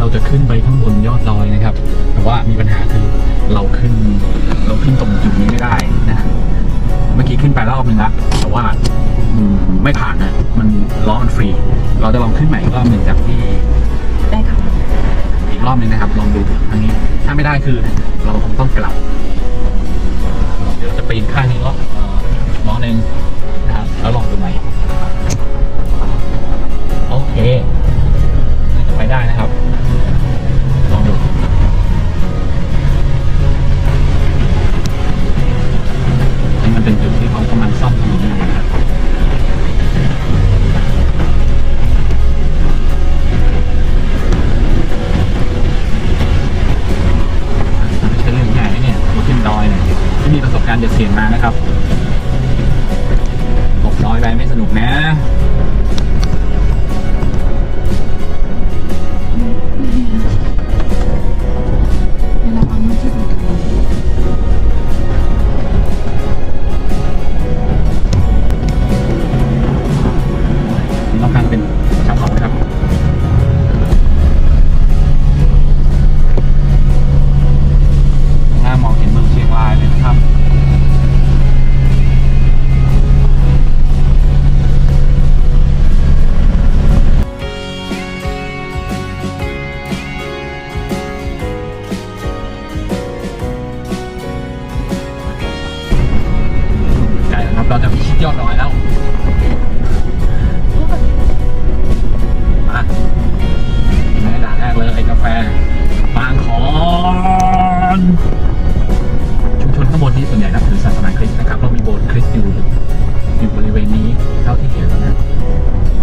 เราจะขึ้นไปข้างบนยอดดอยนะครับ แต่ว่ามีปัญหาคือเราขึ้น เราขึ้นตรงจุดนี้ไม่ได้นะฮะเมื่อกี้ขึ้นไปรอบนึงละแต่ว่าอืมไม่ผ่านนะ มันล้อมันฟรี เราจะลองขึ้นใหม่อีกรอบหนึ่งจากที่ได้ค่ะอีกรอบหนึงนะครับ ลองดูทางนี้ ถ้าไม่ได้คือเราคงต้องกลับารณ์จะเสียงมานะครับ ยอดดอยแล้วมาในด่านแรกเลยกาแฟ บางขอนชุมชนข้างบนนี้ส่วนใหญ่นับถือศาสนาคริสต์นะครับเรามีโบสถ์คริสต์อยู่อยู่บริเวณนี้เท่าที่เห็นนะ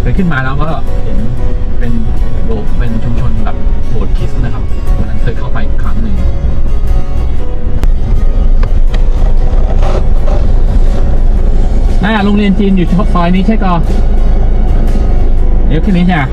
เคยขึ้นมาแล้วก็เห็นเป็นโบสถ์เป็นชุมชนแบบ น่าโรงเรียนจีนอยู่ซอยนี้ใช่ก่อเดี๋ยวขึ้นนี้ใช่ไหม